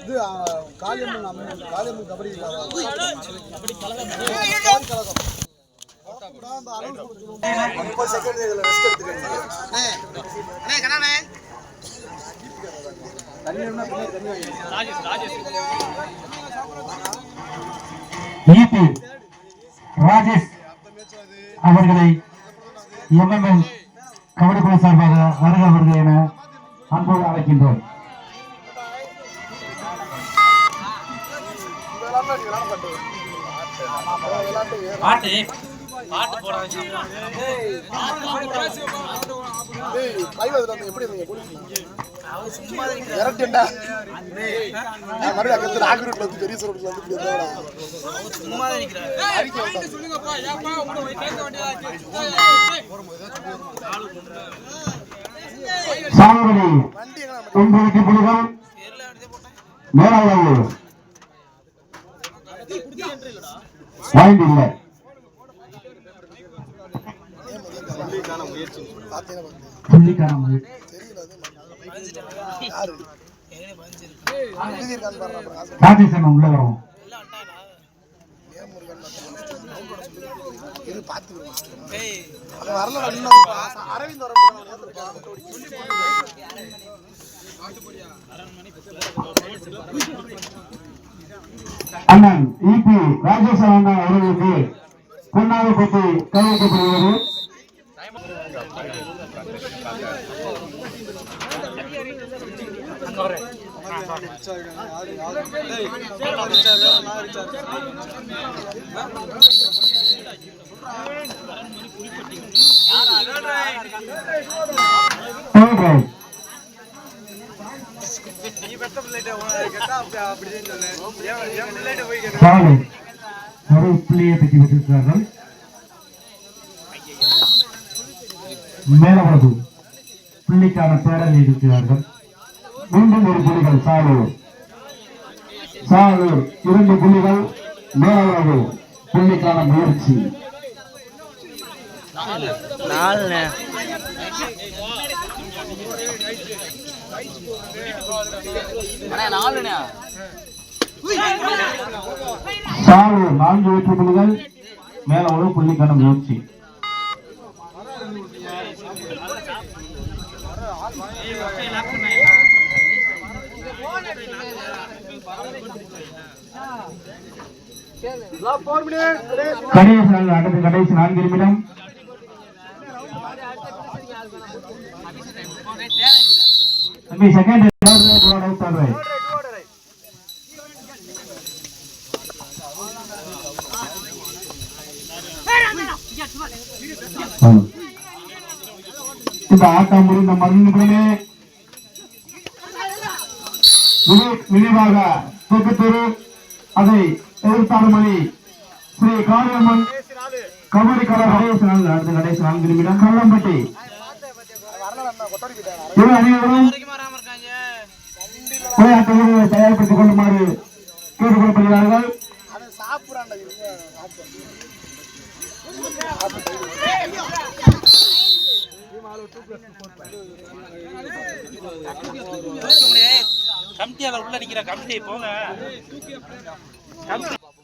இது காளியம்மன் அம்மன் காளியம்மன் கபடி கழகம். முப்பது செகண்ட் இதில் ரெஸ்ட். ஈபி ராஜேஷ் அவர்களை எம்எம்எல் கபடி குழு சார்பாக வருக வருக என அன்போடு அழைக்கின்றோம். பாட்டு பாட்டு போடாதீங்க எப்படி இருந்தீங்க? நான் மறுபடியும் இருந்து நாகூர்ல வந்து பெரிய சரோட்ல வந்து இப்படி வந்தவனா? அறிக்கை விட்டாங்க. நம்ம ஒன்பதுக்கு புலிகள் இல்லை. புள்ளிக்கான முயற்சி. காசு ராஜேஷன் உள்ள வரும். ஏன் முருகன் நான் வரல, அரவிந்த் அண்ணன் இபி அண்ணா அவர்களுக்கு பொன்னாக பற்றி கையளிக்கப்படுகிறது Third ஒரு புள்ளியை பெற்று பெற்றிருக்கிறார்கள் மேலவரது புள்ளிக்கான தேடல் இருக்கிறார்கள். மீண்டும் ஒரு புள்ளிகள் சாலூர் சாலூர் இரண்டு புள்ளிகள் மேலவரது புள்ளிக்கான முயற்சி. சாலூர் நான்கு வெற்றி புள்ளிகள் மேலவரது புள்ளிக்கான முயற்சி. கடைசி நாள் அடுத்த கடைசி நான்கு நிமிடம் தம்பி செகண்ட் இந்த ஆட்டம் முடிந்த மருந்துடனே விரிவாக தெற்கு அதை எதிர்த்தாலும் மணி ஸ்ரீ காளியம்மன் கபடி கலா கடைசி நாள் அடுத்த கடைசி நான்கு நிமிடம். கள்ளம்பட்டி. இரு அணிகளும் விளையாட்டு வீரர்களை தயார்படுத்திக் கொள்ளுமாறு கேட்டுக்கொள்ளப்படுகிறார்கள் சாப்பிடு. கமிட்டியாளர் உள்ள நிக்கிற கமிட்டி போங்க.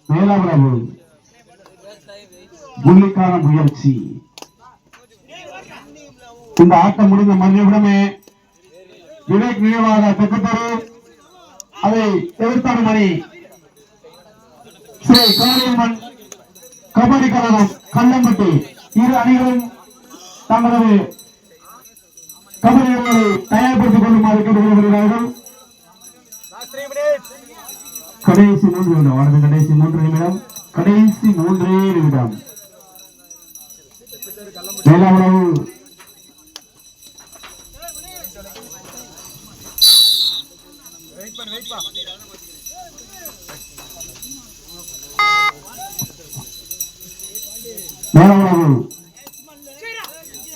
மேலாளவு புள்ளிக்கான முயற்சி. இந்த ஆட்டம் முடிந்த மறுநிமிடமே விவேக் நினைவாக தெற்குத்தரு அதை எதிர்த்தான மணி. ஸ்ரீ காளியம்மன் கபடி கழகம் கல்லம்பட்டி இரு அணிகளும் தங்களது கபடி தயார்படுத்திக் கொள்ளுமாறு கேட்டுக்கொள்கிறார்கள் கடைசி மூன்று நிமிடம். அடுத்த கடைசி மூன்று நிமிடம். கடைசி மூன்றே நிமிடம். மேலாளவு மேலாளவு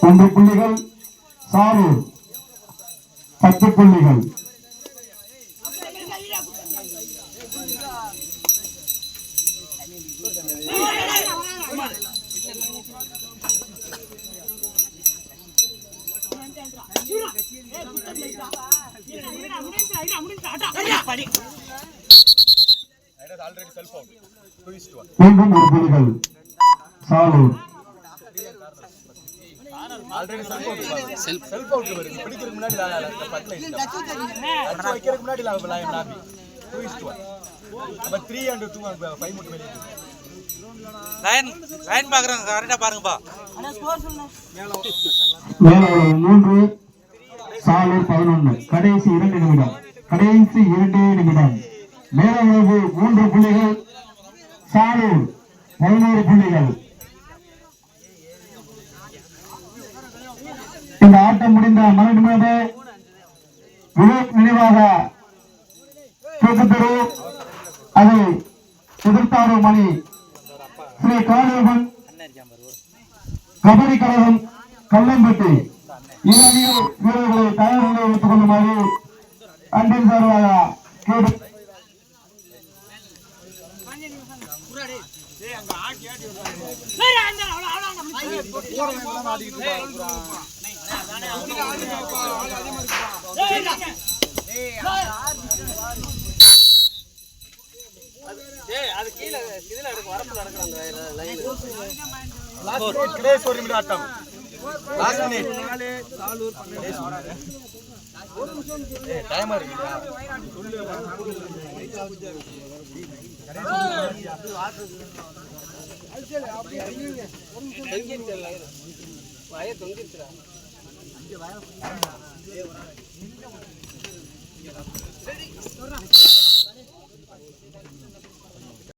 ஒன்று புள்ளிகள் சாறு. பத்து புள்ளிகள் மீண்டும் ஒரு புலிகள் சாலூர் மூன்று சாலூர் பதினொன்று கடைசி இரண்டு நிமிடம் கடைசி இரண்டே நிமிடம். மேலவளவு மூன்று புள்ளிகள் சாலூர் பதினோரு புள்ளிகள். இந்த ஆட்டம் முடிந்த மறு நிமிடமே விவேக் நினைவாக அதை எதிர்த்தாறு மணி ஸ்ரீ காளியம்மன் கபடி கழகம் கல்லம்பட்டி அணிகள் வீரர்களை தயார் நிலையில் வைத்துக் கொள்ளுமாறு அன்பின் சார்பாக கேட்டு ஒரு நிமிடம் ஆட்டம் லாஸ்ட் மினிட் டைமர் இருக்குல்ல